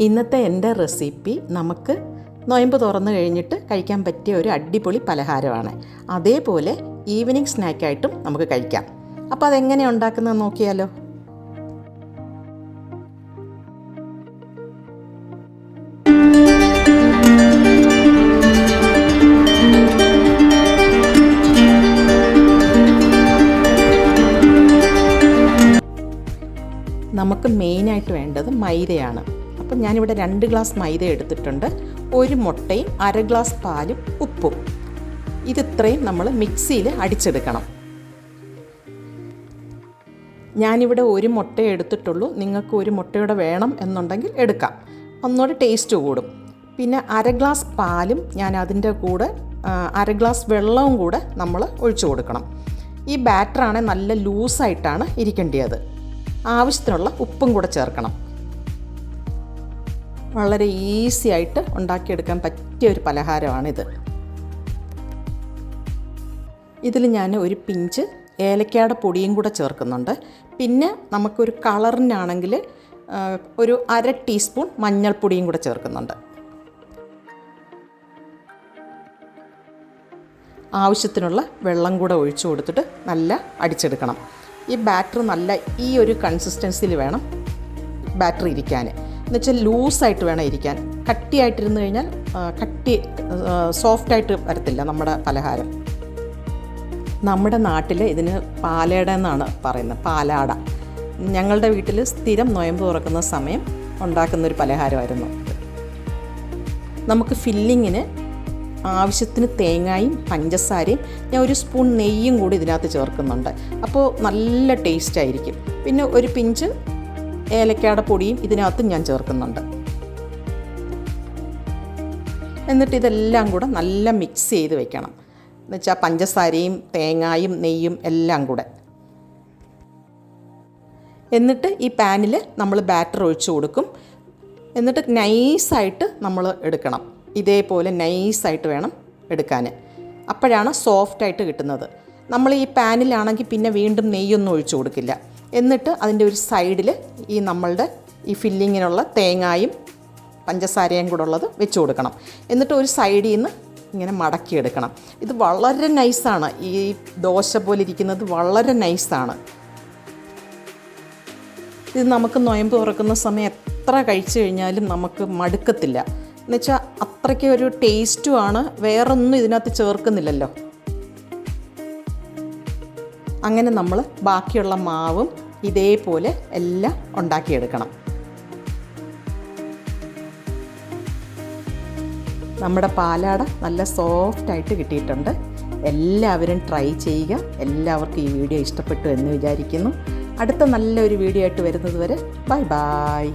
ഇന്നത്തെ എന്റെ റെസിപ്പി നമുക്ക് നൊയമ്പ് തുറന്നു കഴിഞ്ഞിട്ട് കഴിക്കാൻ പറ്റിയ ഒരു അടിപൊളി പലഹാരമാണ്. അതേപോലെ ഈവനിങ് സ്നാക്കായിട്ടും നമുക്ക് കഴിക്കാം. അപ്പോൾ അതെങ്ങനെ ഉണ്ടാക്കുന്നത് നോക്കിയാലോ? നമുക്ക് മെയിനായിട്ട് വേണ്ടത് മൈദയാണ്. അപ്പം ഞാനിവിടെ രണ്ട് ഗ്ലാസ് മൈദ എടുത്തിട്ടുണ്ട് ഒരു മുട്ടയും അര ഗ്ലാസ് പാലും ഉപ്പും. ഇതിത്രയും നമ്മൾ മിക്സിയിൽ അടിച്ചെടുക്കണം. ഞാനിവിടെ ഒരു മുട്ട എടുത്തിട്ടുള്ളൂ നിങ്ങൾക്ക് ഒരു മുട്ടയുടെ വേണം എന്നുണ്ടെങ്കിൽ എടുക്കാം. ഒന്നുകൂടെ ടേസ്റ്റ് കൂടും. പിന്നെ അര ഗ്ലാസ് പാലും ഞാൻ അതിന്റെ കൂടെ അര ഗ്ലാസ് വെള്ളവും കൂടെ നമ്മൾ ഒഴിച്ചു കൊടുക്കണം. ഈ ബാറ്ററാണ് നല്ല ലൂസായിട്ടാണ് ഇരിക്കേണ്ടത്. ആവശ്യത്തിനുള്ള ഉപ്പും കൂടെ ചേർക്കണം. വളരെ ഈസി ആയിട്ട് ഉണ്ടാക്കിയെടുക്കാൻ പറ്റിയ ഒരു പലഹാരമാണിത്. ഇതിൽ ഞാൻ ഒരു പിഞ്ച് ഏലക്കയുടെ പൊടിയും കൂടെ ചേർക്കുന്നുണ്ട്. പിന്നെ നമുക്കൊരു കളറിനാണെങ്കിൽ ഒരു അര ടീസ്പൂൺ മഞ്ഞൾപ്പൊടിയും കൂടെ ചേർക്കുന്നുണ്ട്. ആവശ്യത്തിനുള്ള വെള്ളം കൂടെ ഒഴിച്ചു കൊടുത്തിട്ട് നല്ല അടിച്ചെടുക്കണം. ഈ ബാറ്റർ നല്ല ഈ ഒരു കൺസിസ്റ്റൻസിയിൽ വേണം ബാറ്ററി ഇരിക്കാൻ എന്നുവെച്ചാൽ ലൂസായിട്ട് വേണം ഇരിക്കാൻ. കട്ടിയായിട്ടിരുന്ന് കഴിഞ്ഞാൽ കട്ടി സോഫ്റ്റായിട്ട് വരത്തില്ല നമ്മുടെ പലഹാരം. നമ്മുടെ നാട്ടിൽ ഇതിന് പാലേട എന്നാണ് പറയുന്നത് പാലാട. ഞങ്ങളുടെ വീട്ടിൽ സ്ഥിരം നൊയമ്പ് തുറക്കുന്ന സമയം ഉണ്ടാക്കുന്നൊരു പലഹാരമായിരുന്നു. നമുക്ക് ഫില്ലിങ്ങിന് ആവശ്യത്തിന് തേങ്ങായും പഞ്ചസാരയും ഞാൻ ഒരു സ്പൂൺ നെയ്യും കൂടി ഇതിനകത്ത് ചേർക്കുന്നുണ്ട്. അപ്പോൾ നല്ല ടേസ്റ്റ് ആയിരിക്കും പിന്നെ ഒരു പിഞ്ച് ഏലക്കയുടെ പൊടിയും ഇതിനകത്ത് ഞാൻ ചേർക്കുന്നുണ്ട്. എന്നിട്ട് ഇതെല്ലാം കൂടെ നല്ല മിക്സ് ചെയ്ത് വെക്കണം. എന്നുവെച്ചാൽ പഞ്ചസാരയും തേങ്ങായും നെയ്യും എല്ലാം കൂടെ. എന്നിട്ട് ഈ പാനിൽ നമ്മൾ ബാറ്റർ ഒഴിച്ചു കൊടുക്കും. എന്നിട്ട് നൈസായിട്ട് നമ്മൾ എടുക്കണം. ഇതേപോലെ നൈസായിട്ട് വേണം എടുക്കാൻ അപ്പോഴാണ് സോഫ്റ്റായിട്ട് കിട്ടുന്നത്. നമ്മൾ ഈ പാനിലാണെങ്കിൽ പിന്നെ വീണ്ടും നെയ്യൊന്നും ഒഴിച്ചു കൊടുക്കില്ല. എന്നിട്ട് അതിന്റെ ഒരു സൈഡിൽ ഈ നമ്മളുടെ ഈ ഫില്ലിങ്ങിനുള്ള തേങ്ങായും പഞ്ചസാരയും കൂടെ ഉള്ളത് വെച്ച് കൊടുക്കണം. എന്നിട്ട് ഒരു സൈഡിൽ നിന്ന് ഇങ്ങനെ മടക്കിയെടുക്കണം. ഇത് വളരെ നൈസാണ് ഈ ദോശ പോലെ ഇരിക്കുന്നത് വളരെ നൈസാണ് ഇത് നമുക്ക് നൊയമ്പ് തുറക്കുന്ന സമയം എത്ര കഴിച്ചു കഴിഞ്ഞാലും നമുക്ക് മടുക്കത്തില്ല. എന്നുവെച്ചാൽ അത്രയ്ക്ക് ഒരു ടേസ്റ്റുമാണ് വേറൊന്നും ഇതിനകത്ത് ചേർക്കുന്നില്ലല്ലോ. അങ്ങനെ നമ്മൾ ബാക്കിയുള്ള മാവും ഇതേപോലെ എല്ലാം ഉണ്ടാക്കിയെടുക്കണം. നമ്മുടെ പാലാട നല്ല സോഫ്റ്റ് ആയിട്ട് കിട്ടിയിട്ടുണ്ട്. എല്ലാവരും ട്രൈ ചെയ്യുക. എല്ലാവർക്കും ഈ വീഡിയോ ഇഷ്ടപ്പെട്ടു എന്ന് വിചാരിക്കുന്നു. അടുത്ത നല്ലൊരു വീഡിയോ ആയിട്ട് വരുന്നത് വരെ ബൈ ബായ്